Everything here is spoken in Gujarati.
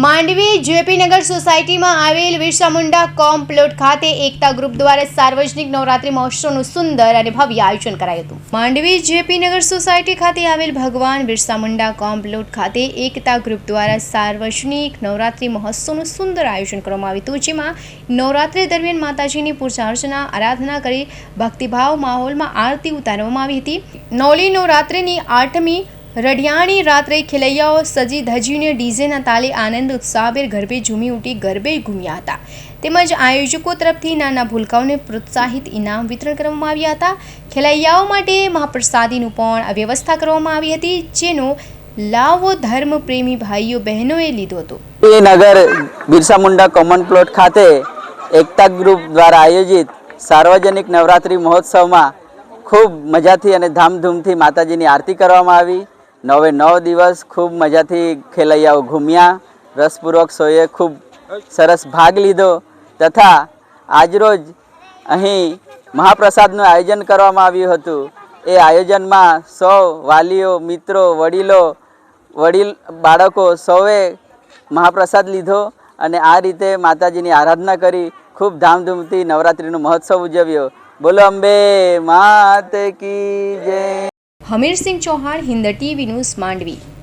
માંડવી જેપીનગર સોસાયટીમાં આવેલ વિરસામુંડા કોમ પ્લોટ ખાતે એકતા ગ્રુપ દ્વારા સાર્વજનિક નવરાત્રી મહોત્સવનું સુંદર અને ભવ્ય આયોજન કરાયું હતું. માંડવી જેપીનગર સોસાયટી ખાતે આવેલ ભગવાન બિરસા મુંડા કોમ પ્લોટ ખાતે એકતા ગ્રુપ દ્વારા સાર્વજનિક નવરાત્રી મહોત્સવનું સુંદર આયોજન કરવામાં આવ્યું હતું, જેમાં નવરાત્રી દરમિયાન માતાજીની પૂજા અર્ચના, આરાધના કરી ભક્તિભાવ માહોલમાં આરતી ઉતારવામાં આવી હતી. નવલી નવરાત્રિની આઠમી રઢિયાણી રાત્રે ખેલૈયાઓ સજી ધજીને ડીઝેના તાલે આનંદ ઉત્સાહભેર ગરબે ઝૂમી ઉઠી ગરબે ઘૂમ્યા હતા. તેમજ આયોજકો તરફથી નાના ભૂલકાઓને પ્રોત્સાહિત ઇનામ વિતરણ કરવામાં આવ્યા હતા. ખેલૈયાઓ માટે મહાપ્રસાદીનું પણ વ્યવસ્થા કરવામાં આવી હતી, જેનો લાવો ધર્મ પ્રેમી ભાઈઓ બહેનોએ લીધો હતો. એ નગર બિરસા મુંડા કોમન પ્લોટ ખાતે એકતા ગ્રુપ દ્વારા આયોજિત સાર્વજનિક નવરાત્રિ મહોત્સવમાં ખૂબ મજાથી અને ધામધૂમથી માતાજીની આરતી કરવામાં આવી. નવે નવ દિવસ ખૂબ મજાથી ખેલૈયાઓ ઘૂમ્યા. રસપૂર્વક સૌએ ખૂબ સરસ ભાગ લીધો. તથા આજરોજ અહીં મહાપ્રસાદનું આયોજન કરવામાં આવ્યું હતું. એ આયોજનમાં સૌ વાલીઓ, મિત્રો, વડીલો, વડીલ, બાળકો સૌએ મહાપ્રસાદ લીધો અને આ રીતે માતાજીની આરાધના કરી ખૂબ ધામધૂમથી નવરાત્રિનો મહોત્સવ ઉજવ્યો. બોલો અંબે, માત કી જય. Hamirsinh Chauhan Hind TV news Mandvi